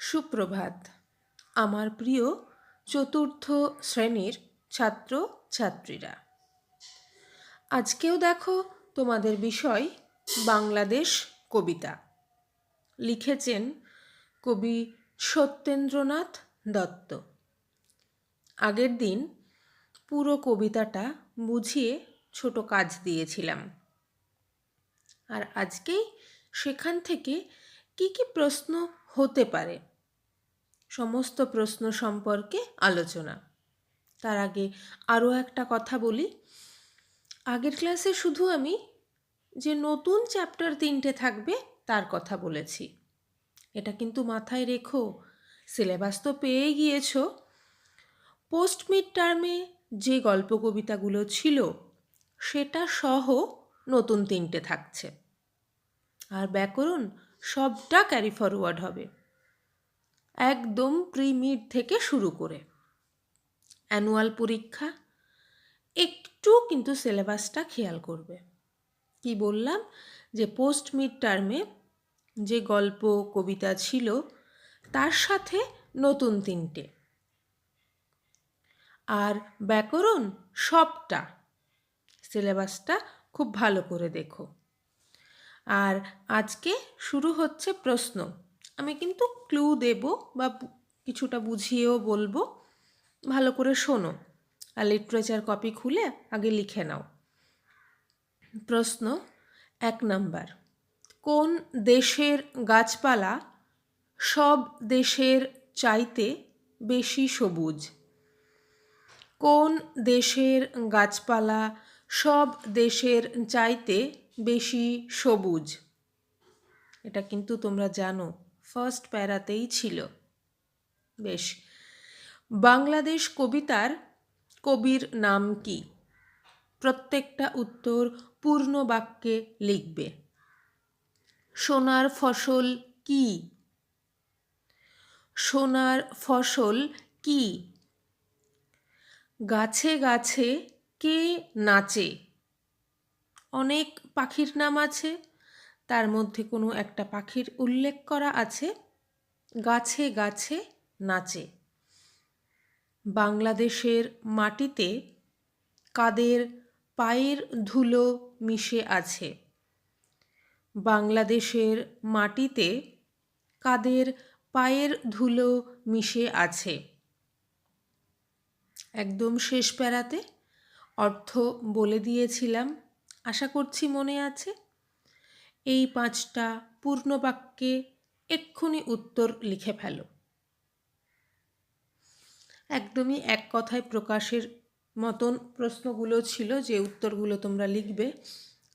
সুপ্রভাত। আমার প্রিয় চতুর্থ শ্রেণির ছাত্র ছাত্রীরা। আজকেও দেখো তোমাদের বিষয় বাংলাদেশ কবিতা। লিখেছেন কবি সত্যেন্দ্রনাথ দত্ত। আগের দিন পুরো কবিতাটা বুঝিয়ে ছোট কাজ দিয়েছিলাম। আর আজকেই সেখান থেকে কি কি প্রশ্ন হতে পারে সমস্ত প্রশ্ন সম্পর্কে আলোচনা। তার আগে আরও একটা কথা বলি। আগের ক্লাসে শুধু আমি যে নতুন চ্যাপ্টার তিনটে থাকবে তার কথা বলেছি। এটা কিন্তু মাথায় রেখো, সিলেবাস তো পেয়ে গিয়েছ। পোস্ট মিড টার্মে যে গল্প কবিতাগুলো ছিল, সেটা সহ নতুন তিনটে থাকছে। আর ব্যাকরণ সবটা ক্যারি ফরওয়ার্ড হবে। একদম প্রিমিড থেকে শুরু করে। অ্যানুয়াল পরীক্ষা, একটু কিন্তু সিলেবাসটা খেয়াল করবে। কি বললাম? যে পোস্ট মিড টার্মে যে গল্প, কবিতা ছিল, তার সাথে নতুন তিনটে। আর ব্যাকরণ সবটা সিলেবাসটা খুব ভালো করে দেখো। আর আজকে শুরু হচ্ছে প্রশ্ন। আমি কিন্তু ক্লু দেব বা কিছুটা বুঝিয়েও বলব। ভালো করে শোনো আর লিটারেচার কপি খুলে আগে লিখে নাও। প্রশ্ন এক নাম্বার, কোন দেশের গাছপালা সব দেশের চাইতে বেশি সবুজ? কোন দেশের গাছপালা সব দেশের চাইতে বেশি সবুজ? এটা কিন্তু তোমরা জানো। ফার্স্ট প্যারাতেই ছিল। বেশ। বাংলাদেশ কবিতার কবির নাম কি? প্রত্যেকটা উত্তর পূর্ণ বাক্যে লিখবে। সোনার ফসল কি? সোনার ফসল কি? গাছে গাছে কে নাচে? অনেক পাখির নাম আছে। তার মধ্যে কোনো একটা পাখির উল্লেখ করা আছে? গাছে গাছে নাচে। বাংলাদেশের মাটিতে কাদের পায়ের ধুলো মিশে আছে? বাংলাদেশের মাটিতে কাদের পায়ের ধুলো মিশে আছে? একদম শেষ প্যারাতে অর্থ বলে দিয়েছিলাম। আশা করছি মনে আছে। এই পাঁচটা পূর্ণ বাক্যে এক্ষুনি উত্তর লিখে ফেলো। একদমই এক কথায় প্রকাশের মতন প্রশ্নগুলো ছিল যে উত্তরগুলো তোমরা লিখবে।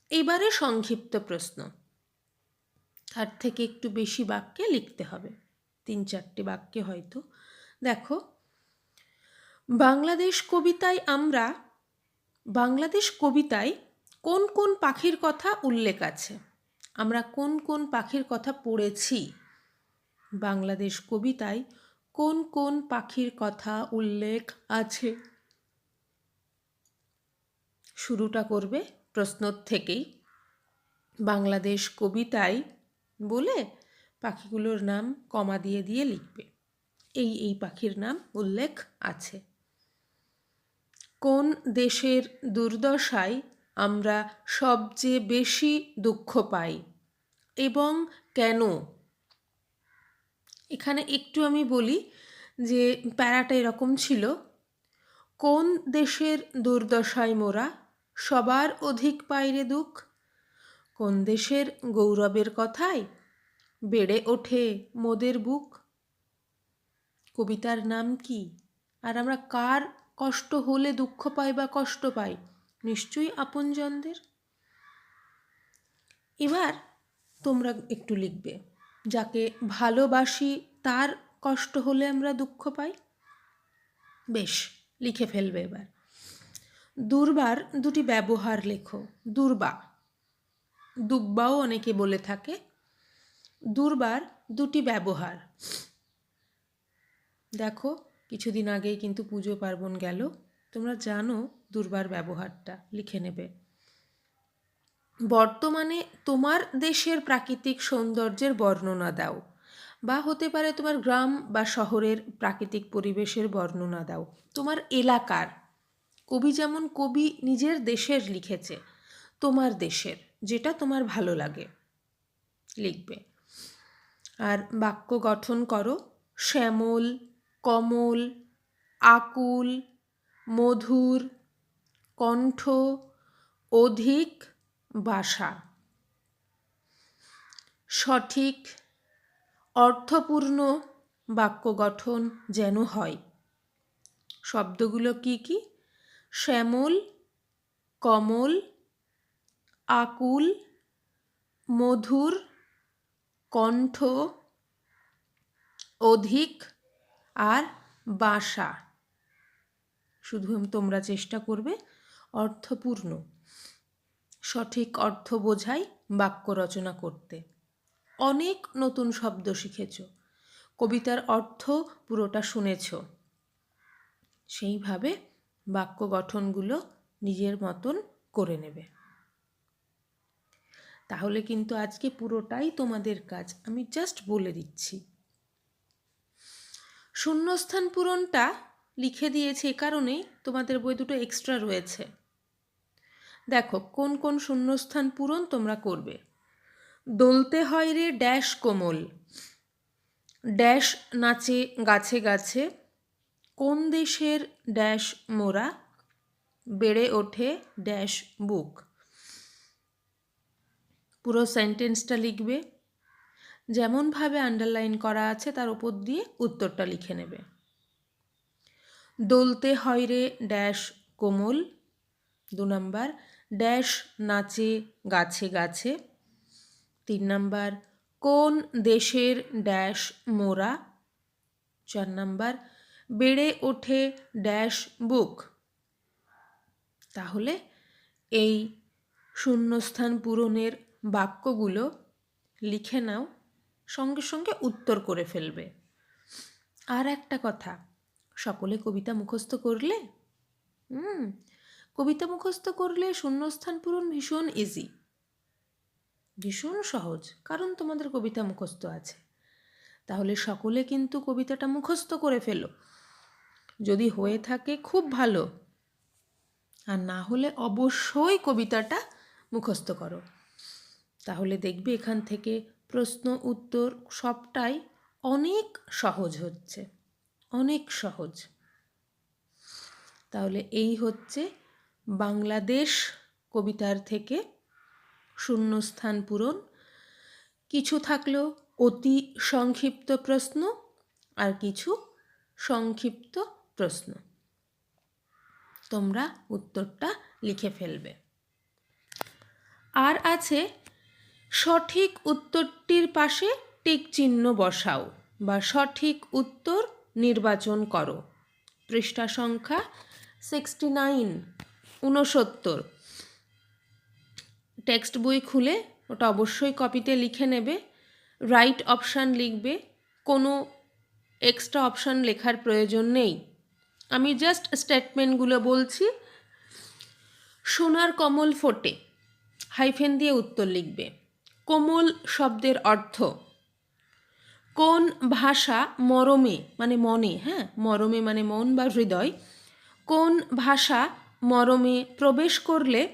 এবারে সংক্ষিপ্ত প্রশ্ন। তার থেকে একটু বেশি বাক্যে লিখতে হবে। তিন চারটে বাক্যে হয়তো। দেখো, বাংলাদেশ কবিতায় আমরা, বাংলাদেশ কবিতায় কোন কোন পাখির কথা উল্লেখ আছে? আমরা কোন কোন পাখির কথা পড়েছি? বাংলাদেশ কবিতায় কোন কোন পাখির কথা উল্লেখ আছে? শুরুটা করবে প্রশ্ন থেকেই। বাংলাদেশ কবিতায় বলে পাখিগুলোর নাম কমা দিয়ে দিয়ে লিখবে। এই এই পাখির নাম উল্লেখ আছে। কোন দেশের দুর্দশায় আমরা সবচেয়ে বেশি দুঃখ পাই। এবং কেন? এখানে একটু আমি বলি যে প্যারাটা এরকম ছিল, কোন দেশের দুর্দশায় মোরা সবার অধিক পাইরে দুঃখ? কোন দেশের গৌরবের কথায় বেড়ে ওঠে মোদের বুক? কবিতার নাম কি? আর আমরা কার কষ্ট হলে দুঃখ পাই বা কষ্ট পাই? নিশ্চয়ই আপনজনদের? এবার তোমরা একটু লিখবে, যাকে ভালোবাসি তার কষ্ট হলে আমরা দুঃখ পাই? বেশ, লিখে ফেলবে এবার। দুর্বার দুটি ব্যবহার লেখো। দুর্বা, দুব্বাও অনেকে বলে থাকে। দুর্বার দুটি ব্যবহার। দেখো, কিছুদিন আগেই কিন্তু পুজো পার্বণ গেল। তোমরা জানো দুর্বার ব্যবহারটা, লিখে নেবে। বর্তমানে তোমার দেশের প্রাকৃতিক সৌন্দর্যের বর্ণনা দাও, বা হতে পারে তোমার গ্রাম বা শহরের প্রাকৃতিক পরিবেশের বর্ণনা দাও। তোমার এলাকার, কবি যেমন কবি নিজের দেশের লিখেছে, তোমার দেশের, যেটা তোমার ভালো লাগে, লিখবে। আর বাক্য গঠন করো, শ্যামল, কমল, আকুল মধুর, কণ্ঠ, অধিক বাসা সঠিক, অর্থপূর্ণ বাক্য গঠন যেন হয়। শব্দগুলো কি কি? শ্যামল, কমল, আকুল, মধুর, কণ্ঠ, অধিক আর বাসা। শুধু তোমরা চেষ্টা করবে অর্থপূর্ণ, সঠিক অর্থ বোঝাই বাক্য রচনা করতে। অনেক নতুন শব্দ শিখেছ, কবিতার অর্থ পুরোটা শুনেছ। সেইভাবে বাক্য গঠনগুলো নিজের মতন করে নেবে। তাহলে কিন্তু আজকে পুরোটাই তোমাদের কাজ, আমি জাস্ট বলে দিচ্ছি। শূন্যস্থান পূরণটা লিখে দিয়েছি এ কারণেই তোমাদের বই দুটো এক্সট্রা রয়েছে। দেখো, কোন কোন শূন্যস্থান পূরণ তোমরা করবে। দলতে হয় রে ড্যাশ কোমল। ড্যাশ নাচে গাছে গাছে। কোন দেশের ড্যাশ মোরা বেড়ে ওঠে ড্যাশ বুক। পুরো সেন্টেন্সটা লিখবে। যেমনভাবে আন্ডারলাইন করা আছে, তার ওপর দিয়ে উত্তরটা লিখে নেবে। দলতে হয় রে ড্যাশ কোমল। দু নম্বর, ড্যাশ নাচে গাছে গাছে। তিন নম্বর, কোন দেশের ড্যাশ মোরা। চার নম্বর, বেড়ে ওঠে ড্যাশ বুক। তাহলে এই শূন্যস্থান পূরণের বাক্যগুলো লিখে নাও, সঙ্গে সঙ্গে উত্তর করে ফেলবে। আর একটা কথা সকলে কবিতা মুখস্থ করলে? হুম, কবিতা মুখস্থ করলে শূন্যস্থান পূরণ ভীষণ ইজি ভীষণ সহজ, কারণ তোমাদের কবিতা মুখস্থ আছে। তাহলে সকলে কিন্তু কবিতাটা মুখস্থ করে ফেলো। যদি হয়ে থাকে খুব ভালো। আর না হলে অবশ্যই কবিতাটা মুখস্থ করো। তাহলে দেখবে এখান থেকে প্রশ্ন, উত্তর সবটাই অনেক সহজ হচ্ছে। অনেক সহজ। তাহলে এই হচ্ছে বাংলাদেশ কবিতার থেকে শূন্যস্থান পূরণ। কিছু থাকল অতি সংক্ষিপ্ত প্রশ্ন আর কিছু সংক্ষিপ্ত প্রশ্ন। তোমরা উত্তরটা লিখে ফেলবে। আর আছে, সঠিক উত্তরটির পাশে টিক চিহ্ন বসাও বা সঠিক উত্তর নির্বাচন করো। পৃষ্ঠা সংখ্যা সিক্সটি নাইন ঊনসত্তর। টেক্সট বই খুলে ওটা অবশ্যই কপিতে লিখে নেবে। রাইট অপশান লিখবে। কোনো এক্সট্রা অপশান লেখার প্রয়োজন নেই। আমি জাস্ট স্টেটমেন্টগুলো বলছি। সোনার কমল ফোটে। হাইফেন দিয়ে উত্তর লিখবে। কোমল শব্দের অর্থ। কোন ভাষা মরমে মানে মনে হ্যাঁ? মরমে মানে মন বা হৃদয়। কোন ভাষা মরমে প্রবেশ করলে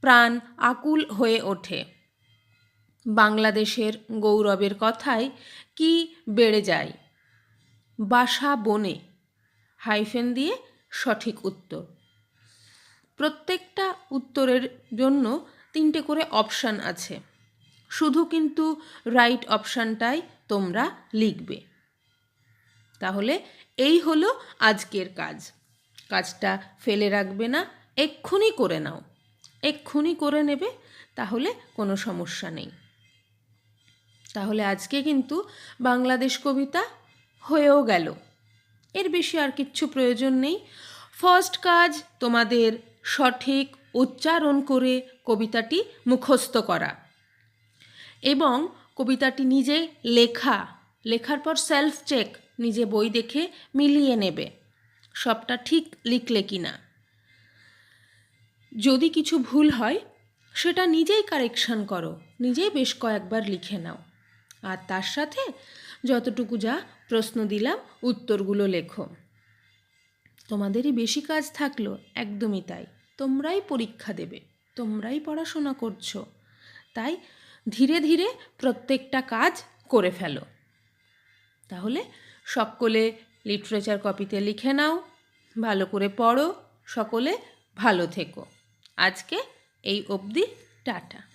প্রাণ আকুল হয়ে ওঠে? বাংলাদেশের গৌরবের কথায় কি বেড়ে যায়? বাসা বনে, হাইফেন দিয়ে সঠিক উত্তর। প্রত্যেকটা উত্তরের জন্য তিনটে করে অপশান আছে। শুধু কিন্তু রাইট অপশানটাই তোমরা লিখবে। তাহলে এই হলো আজকের কাজ। কাজটা ফেলে রাখবে না, এক্ষুনি করে নাও। এক্ষুনি করে নেবে, তাহলে কোনো সমস্যা নেই। তাহলে আজকে কিন্তু বাংলাদেশ কবিতা হয়েও গেল। এর বেশি আর কিচ্ছু প্রয়োজন নেই। ফার্স্ট কাজ, তোমাদের সঠিক উচ্চারণ করে কবিতাটি মুখস্থ করা। এবং কবিতাটি নিজে লেখা, লেখার পর সেলফ চেক নিজে বই দেখে মিলিয়ে নেবে। সবটা ঠিক লিখলে কি না? যদি কিছু ভুল হয়, সেটা নিজেই কারেকশান করো, নিজেই বেশ কয়েকবার লিখে নাও। আর তার সাথে যতটুকু যা প্রশ্ন দিলাম, উত্তরগুলো লেখো। তোমাদেরই বেশি কাজ থাকল, একদমই তাই। তোমরাই পরীক্ষা দেবে, তোমরাই পড়াশোনা করছ। তাই ধীরে ধীরে প্রত্যেকটা কাজ করে ফেলো। তাহলে সকলে লিটারেচার কপিতে লিখে নাও, ভালো করে পড়ো, সকলে ভালো থেকো। আজকে এই অবধি, টাটা।